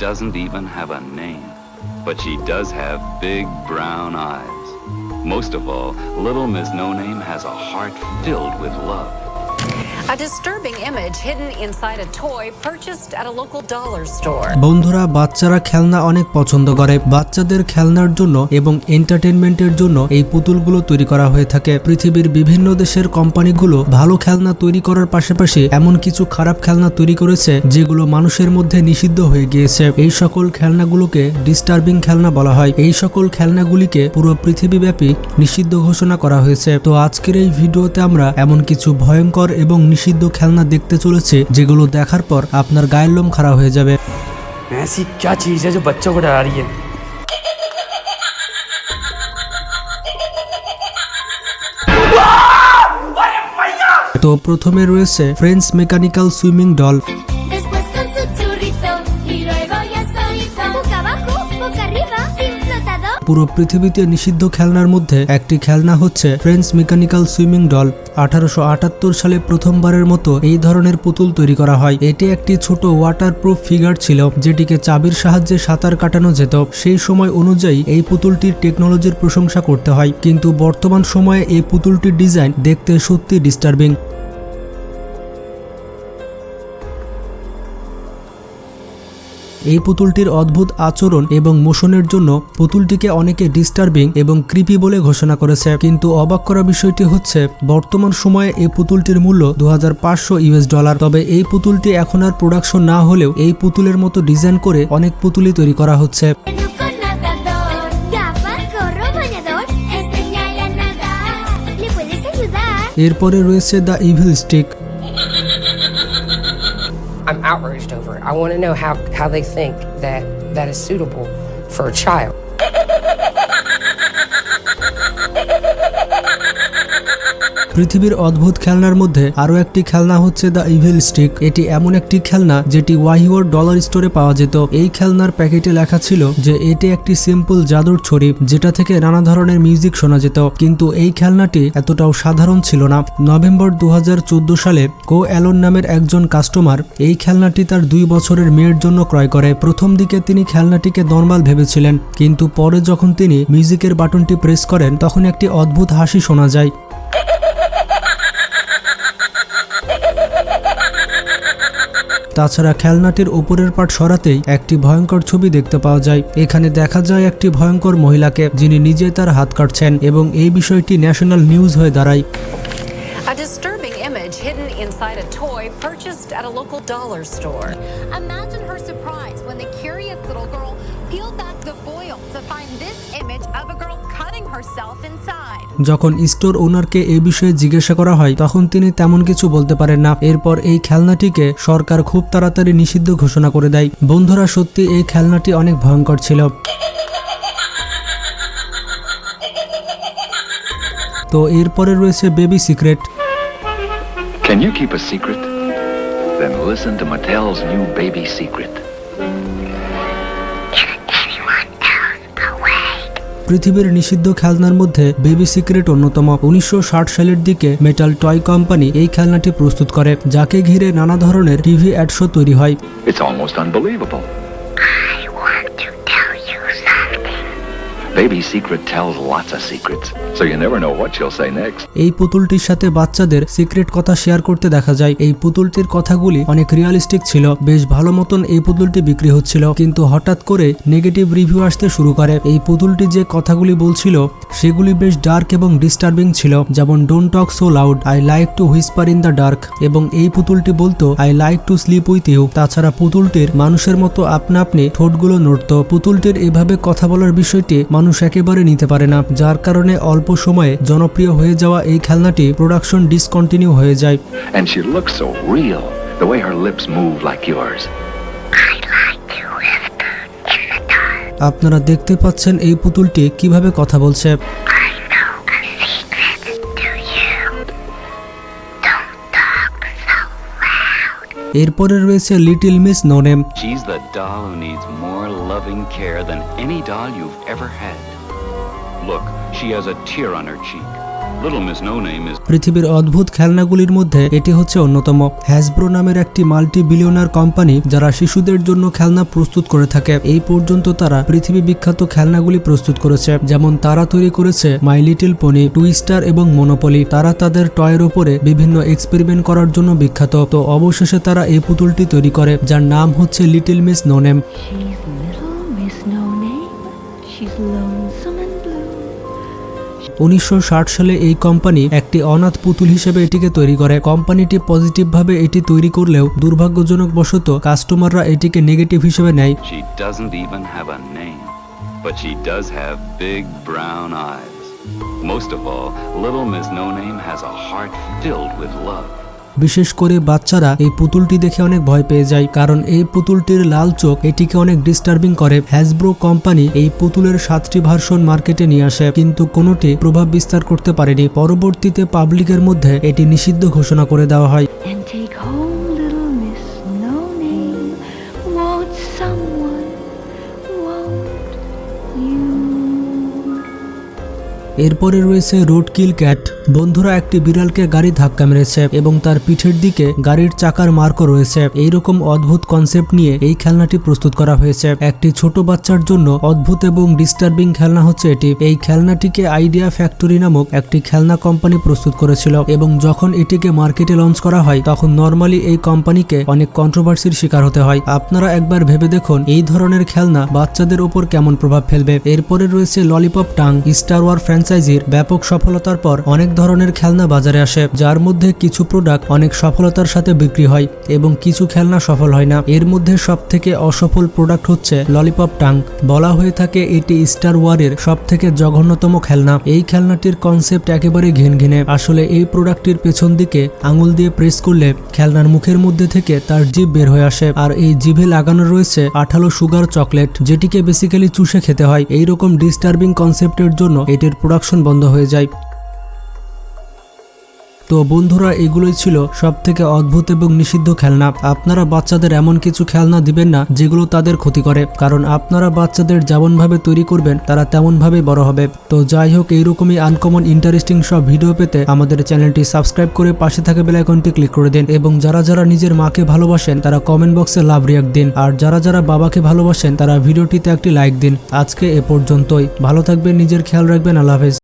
doesn't even have a name, but she does have big brown eyes. Most of all, little Miss No Name has a heart filled with love. A disturbing image hidden inside a toy purchased at a local dollar store. বন্ধুরা, বাচ্চারা খেলনা অনেক পছন্দ করে। বাচ্চাদের খেলনার জন্য এবং এন্টারটেনমেন্টের জন্য এই পুতুলগুলো তৈরি করা হয়ে থাকে। পৃথিবীর বিভিন্ন দেশের কোম্পানিগুলো ভালো খেলনা তৈরি করার পাশাপাশি এমন কিছু খারাপ খেলনা তৈরি করেছে, যেগুলো মানুষের মধ্যে নিষিদ্ধ হয়ে গিয়েছে। এই সকল খেলনাগুলোকে ডিস্টার্বিং খেলনা বলা হয়। এই সকল খেলনাগুলিকে পুরো পৃথিবীব্যাপী নিষিদ্ধ ঘোষণা করা হয়েছে। তো আজকের এই ভিডিওতে আমরা এমন কিছু ভয়ঙ্কর এবং নিষিদ্ধ খেলনা দেখতে চলেছি যেগুলো দেখার পর আপনার গায়ের লোম খারাপ হয়ে যাবে ऐसी क्या चीज़ है जो बच्चों को डरा रही है তো প্রথমে রয়েছে ফ্রেঞ্চ মেকানিক্যাল সুইমিং ডল পুরো পৃথিবীতে নিষিদ্ধ খেলনার মধ্যে একটি খেলনা হচ্ছে ফ্রেঞ্চ মেকানিক্যাল সুইমিং ডল। আঠারোশো আটাত্তর সালে প্রথমবারের মতো এই ধরনের পুতুল তৈরি করা হয়। এটি একটি ছোট ওয়াটারপ্রুফ ফিগার ছিল, যেটিকে চাবির সাহায্যে সাঁতার কাটানো যেত। সেই সময় অনুযায়ী এই পুতুলটির টেকনোলজির প্রশংসা করতে হয়। কিন্তু বর্তমান সময়ে এই পুতুলটির ডিজাইন দেখতে সত্যি ডিস্টার্বিং এই পুতুলটির অদ্ভুত আচরণ এবং মোশনের জন্য পুতুলটিকে অনেকে ডিস্টার্বিং এবং কৃপি বলে ঘোষণা করেছে কিন্তু অবাক করা বিষয়টি হচ্ছে, বর্তমান সময়ে এই পুতুলটির মূল্য দু হাজার পাঁচশো ইউএস ডলার তবে এই পুতুলটি এখন আর প্রোডাকশন না হলেও এই পুতুলের মতো ডিজাইন করে অনেক পুতুলই তৈরি করা হচ্ছে. এরপরে রয়েছে the evil stick I'm outraged over. I want to know how, how they think that that is suitable for a child. পৃথিবীর অদ্ভুত খেলনার মধ্যে আরও একটি খেলনা হচ্ছে দ্য ইভিল স্টিক এটি এমন একটি খেলনা যেটি ওয়াহিওর ডলার স্টোরে পাওয়া যেত। এই খেলনার প্যাকেটে লেখা ছিল যে এটি একটি সিম্পল জাদুর ছড়ি যেটা থেকে নানা ধরনের মিউজিক শোনা যেত। কিন্তু এই খেলনাটি এতটাও সাধারণ ছিল না। নভেম্বর দু হাজার চোদ্দ সালে কো অ্যালন নামের একজন কাস্টমার এই খেলনাটি তার দুই বছরের মেয়ের জন্য ক্রয় করে। প্রথম দিকে তিনি খেলনাটিকে নর্মাল ভেবেছিলেন। কিন্তু পরে যখন তিনি মিউজিকের বাটনটি প্রেস করেন, তখন একটি অদ্ভুত হাসি শোনা যায়। তাছাড়া খেলনাটির উপরের পাট সরাতেই একটি ভয়ঙ্কর ছবি দেখতে পাওয়া যায়। এখানে দেখা যায় একটি ভয়ঙ্কর মহিলাকে, যিনি নিজে তার হাত কাটছেন এবং এই বিষয়টি ন্যাশনাল নিউজ হয়ে দাঁড়ায়। Inside a toy purchased at a local dollar store. Imagine her surprise when the curious little girl peeled back the foil to find this image of a girl cutting herself inside. যখন store ওনারকে এই বিষয়ে জিজ্ঞাসা করা হয় তখন তিনি তেমন কিছু বলতে পারেন না এরপর এই খেলনাটিকে সরকার খুব তাড়াতাড়ি নিষিদ্ধ ঘোষণা করে দেয় বন্ধুরা সত্যি এই খেলনাটি অনেক ভয়ঙ্কর ছিল তো এরপরে রয়েছে baby secret Can you keep a secret? Then listen to Mattel's new baby secret. পৃথিবীর নিষিদ্ধ খেলনার মধ্যে বেবি সিক্রেট অন্যতম উনিশশো ষাট সালের দিকে মেটাল টয় কোম্পানি এই খেলনাটি প্রস্তুত করে যাকে ঘিরে নানা ধরনের টিভি অ্যাড শো তৈরি হয় It's almost unbelievable. Secret tells lots of secrets, so you never know what she'll say next. এই পুতুলটির সাথে বাচ্চাদের সিক্রেট কথা শেয়ার করতে দেখা যায়। এই পুতুলটির কথাগুলি অনেক রিয়ালিস্টিক ছিল। বেশ ভালো মতন এই পুতুলটি বিক্রি হচ্ছিল। কিন্তু হঠাৎ করে নেগেটিভ রিভিউ আসতে শুরু করে। এই পুতুলটি যে কথাগুলি বলছিল সেগুলি বেশ ডার্ক এবং ডিস্টার্বিং ছিল। যেমন don't talk so loud I like to whisper in the dark এবং এই পুতুলটি বলতো I like to sleep with you তাছাড়া পুতুলটির মানুষের মতো আপনা আপনি ঠোঁটগুলো নড়ত। পুতুলটির এভাবে কথা বলার বিষয়টি মানুষ একেবারে নিতে পারে না যার কারণে অল্প সময়ে জনপ্রিয় হয়ে যাওয়া এই খেলনাটি প্রোডাকশন ডিসকন্টিনিউ হয়ে যায় the way her lips move like yours. আপনারা দেখতে পাচ্ছেন এই পুতুলটি কীভাবে কথা বলছে এরপরে রয়েছে little miss noname She's the doll who needs more loving care than any doll you've ever had. Look, she has a tear on her cheek. পৃথিবীর অদ্ভুত খেলনাগুলির মধ্যে এটি হচ্ছে অন্যতম। হ্যাসব্রো নামের একটি মাল্টি বিলিয়নার কোম্পানি যারা শিশুদের জন্য খেলনা প্রস্তুত করে থাকে। এই পর্যন্ত তারা পৃথিবী বিখ্যাত খেলনাগুলি প্রস্তুত করেছে। যেমন তারা তৈরি করেছে মাই লিটল পনি টুইস্টার এবং মনোপলি তারা তাদের টয়ের উপরে বিভিন্ন এক্সপেরিমেন্ট করার জন্য বিখ্যাত। তো অবশেষে তারা এই পুতুলটি তৈরি করে, যার নাম হচ্ছে লিটল মিস নোনেম উনিশশো ষাট সালে এই কোম্পানি একটি অনাথ পুতুল হিসেবে এটিকে তৈরি করে। কোম্পানিটি পজিটিভ ভাবে এটি তৈরি করলেও দুর্ভাগ্যজনক বশত কাস্টমাররা এটিকে নেগেটিভ হিসেবে নেয়। Most of all, little Miss No Name has a heart filled with love. বিশেষ করে বাচ্চারা এই পুতুলটি দেখে অনেক ভয় পেয়ে যায়, কারণ এই পুতুলটির লাল চোখ এটিকে অনেক ডিস্টার্বিং করে। হ্যাসব্রো কোম্পানি এই পুতুলের সাতটি ভার্সন মার্কেটে নিয়ে আসে, কিন্তু কোনোটি প্রভাব বিস্তার করতে পারেনি। পরবর্তীতে পাবলিকের মধ্যে এটি নিষিদ্ধ ঘোষণা করে দেওয়া হয়। এরপরে রয়েছে রোড কিল ক্যাট। বন্ধুরা, একটি বিড়ালকে গাড়ি ধাক্কা মেরেছে এবং তার পিঠের দিকে গাড়ির চাকার মার্কও রয়েছে। এইরকম অদ্ভুত কনসেপ্ট নিয়ে এই খেলনাটি প্রস্তুত করা হয়েছে। একটি ছোট বাচ্চার জন্য অদ্ভুত এবং ডিস্টার্বিং খেলনা হচ্ছে এটি। এই খেলনাটিকে আইডিয়া ফ্যাক্টরি নামক একটি খেলনা কোম্পানি প্রস্তুত করেছিল এবং যখন এটিকে মার্কেটে লঞ্চ করা হয়, তখন নর্মালি এই কোম্পানিকে অনেক কন্ট্রোভার্সির শিকার হতে হয়। আপনারা একবার ভেবে দেখুন এই ধরনের খেলনা বাচ্চাদের ওপর কেমন প্রভাব ফেলবে। এরপরে রয়েছে ললিপপ টাং স্টার ওয়ার ফ্র্যাঞ্চাইজির ব্যাপক সফলতার পর অনেক ধরনের খেলনা বাজারে আসে, যার মধ্যে কিছু প্রোডাক্ট অনেক সফলতার সাথে বিক্রি হয় এবং কিছু খেলনা সফল হয় না। এর মধ্যে সব থেকে অসফল প্রোডাক্ট হচ্ছে ললিপপ টাং বলা হয়ে থাকে এটি স্টার ওয়ারের সব থেকে জঘন্যতম খেলনা। এই খেলনাটির কনসেপ্ট একেবারে ঘিন ঘিনে আসলে এই প্রোডাক্টটির পেছন দিকে আঙুল দিয়ে প্রেস করলে খেলনার মুখের মধ্যে থেকে তার জিভ বের হয়ে আসে। আর এই জিভে লাগানো রয়েছে আঠালো সুগার চকলেট যেটিকে বেসিক্যালি চুষে খেতে হয়। এইরকম ডিস্টার্বিং কনসেপ্টের জন্য এটির প্রোডাকশন বন্ধ হয়ে যায়। তো বন্ধুরা, এগুলোই ছিল সব থেকে অদ্ভুত এবং নিষিদ্ধ খেলনা। আপনারা বাচ্চাদের এমন কিছু খেলনা দিবেন না যেগুলো তাদের ক্ষতি করে, কারণ আপনারা বাচ্চাদের যেমনভাবে তৈরি করবেন, তারা তেমনভাবে বড় হবে। তো যাই হোক, এইরকমই আনকমন ইন্টারেস্টিং সব ভিডিও পেতে আমাদের চ্যানেলটি সাবস্ক্রাইব করে পাশে থাকা বেল আইকনটি ক্লিক করে দিন এবং যারা যারা নিজের মাকে ভালোবাসেন, তারা কমেন্ট বক্সে লাভ রিয়াক্ট দিন। আর যারা যারা বাবাকে ভালোবাসেন, তারা ভিডিওটিতে একটি লাইক দিন। আজকে এ পর্যন্তই। ভালো থাকবেন, নিজের খেয়াল রাখবেন। আল্লাহ হাফেজ।